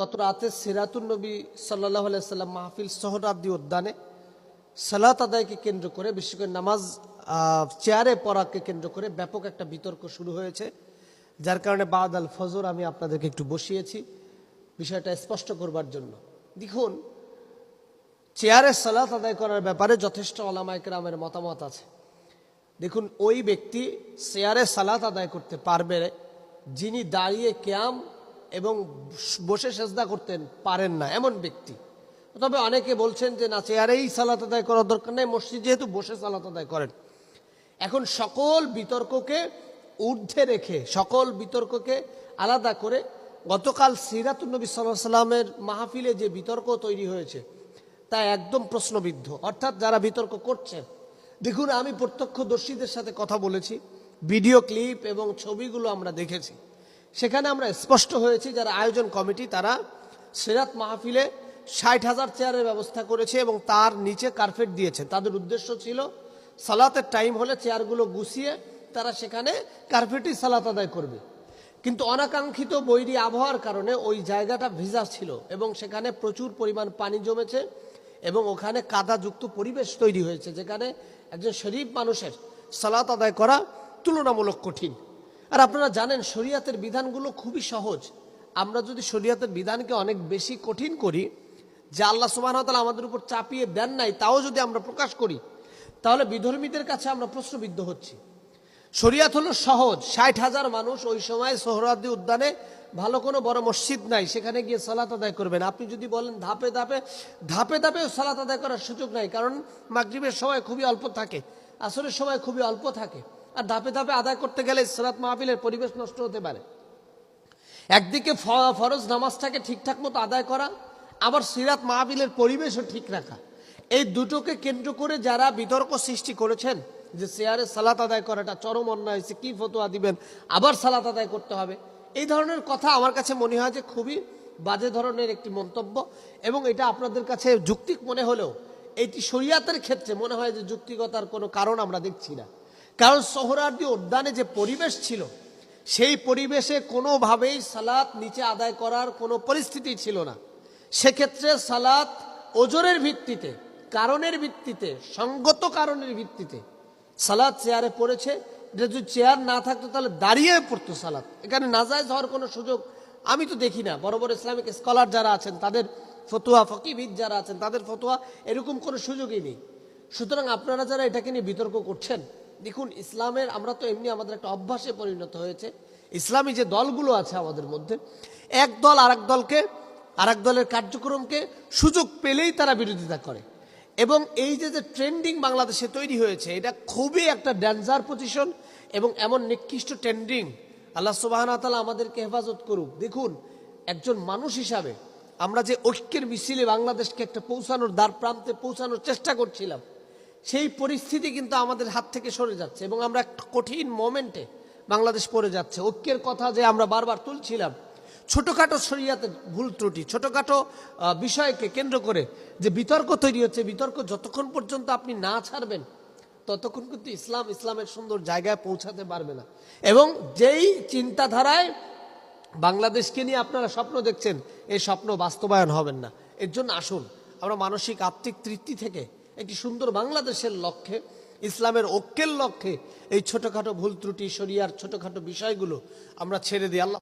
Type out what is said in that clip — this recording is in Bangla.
গত রাতে সিরাতুল নবী সাল্লাহ সাল্লাম মাহফিল সোহরাব্দি উদ্যানে সালাত আদায়কে কেন্দ্র করে, বিশেষ করে নামাজ চেয়ারে পড়াকে কেন্দ্র করে ব্যাপক একটা বিতর্ক শুরু হয়েছে, যার কারণে বাদ আল ফজর আমি আপনাদেরকে একটু বসিয়েছি বিষয়টা স্পষ্ট করবার জন্য। দেখুন, চেয়ারে সালাত আদায় করার ব্যাপারে যথেষ্ট ওলামাইকরামের মতামত আছে। দেখুন, ওই ব্যক্তি চেয়ারে সালাত আদায় করতে পারবে যিনি দাঁড়িয়ে ক্যাম এবং বসে সেজদা করতেন পারেন না, এমন ব্যক্তি। তবে অনেকে বলছেন যে, না, চেয়ারেই সালাত আদায় করার দরকার নেই, মসজিদ যেহেতু বসে সালাত আদায় করেন। এখন সকল বিতর্ককে ঊর্ধ্বে রেখে, সকল বিতর্ককে আলাদা করে গতকাল সিরাতুল নবী সাল্লাহ সাল্লামের মাহফিলে যে বিতর্ক তৈরি হয়েছে, তা একদম প্রশ্নবিদ্ধ। অর্থাৎ যারা বিতর্ক করছেন দেখুন, আমি প্রত্যক্ষদর্শীদের সাথে কথা বলেছি, ভিডিও ক্লিপ এবং ছবিগুলো আমরা দেখেছি। সেখানে আমরা স্পষ্ট হয়েছি যারা আয়োজন কমিটি, তারা সিরাত মাহফিলে ষাট হাজার চেয়ারের ব্যবস্থা করেছে এবং তার নিচে কার্পেট দিয়েছে তাদের উদ্দেশ্য ছিল সালাতের টাইম হলে চেয়ারগুলো গুছিয়ে তারা সেখানে কার্পেটই সালাত আদায় করবে। কিন্তু অনাকাঙ্ক্ষিত বৈরি আবহাওয়ার কারণে ওই জায়গাটা ভিজা ছিল এবং সেখানে প্রচুর পরিমাণ পানি জমেছে এবং ওখানে কাদাযুক্ত পরিবেশ তৈরি হয়েছে, যেখানে একজন শরীফ মানুষের সালাত আদায় করা তুলনামূলক কঠিন। আর আপনারা জানেন, শরিয়াতের বিধানগুলো খুবই সহজ। আমরা যদি শরিয়াতের বিধানকে অনেক বেশি কঠিন করি, যে আল্লাহ সুবাহ আমাদের উপর চাপিয়ে দেন নাই, তাও যদি আমরা প্রকাশ করি, তাহলে বিধর্মীদের কাছে আমরা প্রশ্নবিদ্ধ হচ্ছি। শরিয়াত হলো সহজ। ষাট হাজার মানুষ ওই সময় সোহরাদি উদ্যানে, ভালো কোনো বড় মসজিদ নাই, সেখানে গিয়ে সালাত আদায় করবেন। আপনি যদি বলেন ধাপে ধাপে ধাপে ধাপেও সালাত আদায় করার সুযোগ নাই, কারণ মাগরিবের সময় খুবই অল্প থাকে। আসরের সময় খুবই অল্প থাকে। আর ধাপে ধাপে আদায় করতে গেলে সালাত মাহফিলের পরিবেশ নষ্ট হতে পারে। একদিকে ফরজ নামাজটাকে ঠিকঠাক মতো আদায় করা, আবার সিরাত মাহবিলের পরিবেশও ঠিক রাখা। এই দুটোকে কেন্দ্র করে যারা বিতর্ক সৃষ্টি করেছেন যে চেয়ারে সালাত আদায় করাটা চরম অন্যায় হয়েছে, কী ফতোয়া দিবেন, আবার সালাত আদায় করতে হবে। এই ধরনের কথা আমার কাছে মনে হয় যে খুবই বাজে ধরনের একটি মন্তব্য এবং এটা আপনাদের কাছে যুক্তিক মনে হলেও এটি শরিয়াতের ক্ষেত্রে মনে হয় যে যুক্তিগতার কোনো কারণ আমরা দেখছি না। কারণ সোহরার্দি উদ্যানে যে পরিবেশ ছিল, সেই পরিবেশে কোনোভাবেই সালাত নিচে আদায় করার কোনো পরিস্থিতি ছিল না। সেক্ষেত্রে সালাত ওজনের ভিত্তিতে, কারণের ভিত্তিতে, সঙ্গত কারণের ভিত্তিতে সালাদ চেয়ারে পড়েছে। এটা যদি চেয়ার না থাকতো তাহলে দাঁড়িয়ে পড়তো সালাদ এখানে নাজায়জ হওয়ার কোনো সুযোগ আমি তো দেখি না। বড় বড় ইসলামিক স্কলার যারা আছেন, তাদের ফতুয়া ফকিবিদ যারা আছেন, তাদের ফতোয়া এরকম কোনো সুযোগই নেই। সুতরাং আপনারা যারা এটাকে নিয়ে বিতর্ক করছেন দেখুন, ইসলামের, আমরা তো এমনি আমাদের একটা অভ্যাসে পরিণত হয়েছে। ইসলামী যে দলগুলো আছে আমাদের মধ্যে, এক দল আর দলকে আর দলের কার্যক্রমকে সুযোগ পেলেই তারা বিরোধিতা করে। এবং এই যে যে ট্রেন্ডিং বাংলাদেশে তৈরি হয়েছে, এটা খুবই একটা ড্যান্সার পজিশন এবং এমন নিকৃষ্ট ট্রেন্ডিং। আল্লাহ সুবাহানা তালা আমাদেরকে হেফাজত করুক। দেখুন, একজন মানুষ হিসাবে আমরা যে ঐক্যের মিছিলে বাংলাদেশকে একটা পৌঁছানোর দ্বার প্রান্তে পৌঁছানোর চেষ্টা করছিলাম সেই পরিস্থিতি কিন্তু আমাদের হাত থেকে সরে যাচ্ছে এবং আমরা একটা কঠিন মোমেন্টে বাংলাদেশ পড়ে যাচ্ছে। ঐক্যের কথা যে আমরা বারবার তুলছিলাম, ছোটোখাটো শরিয়াতের ভুল ত্রুটি, ছোটোখাটো বিষয়কে কেন্দ্র করে যে বিতর্ক তৈরি হচ্ছে, বিতর্ক যতক্ষণ পর্যন্ত আপনি না ছাড়বেন, ততক্ষণ কিন্তু ইসলাম ইসলামের সুন্দর জায়গায় পৌঁছাতে পারবে না। এবং যেই চিন্তাধারায় বাংলাদেশকে নিয়ে আপনারা স্বপ্ন দেখছেন, এই স্বপ্ন বাস্তবায়ন হবেন না। এর জন্য আসুন, আমরা মানসিক আত্মিক তৃপ্তি থেকে একটি সুন্দর বাংলাদেশের লক্ষ্যে, ইসলামের ঐক্যের লক্ষ্যে এই ছোটোখাটো ভুল ত্রুটি, শরিয়ার ছোটোখাটো বিষয়গুলো আমরা ছেড়ে দিই। আল্লাহ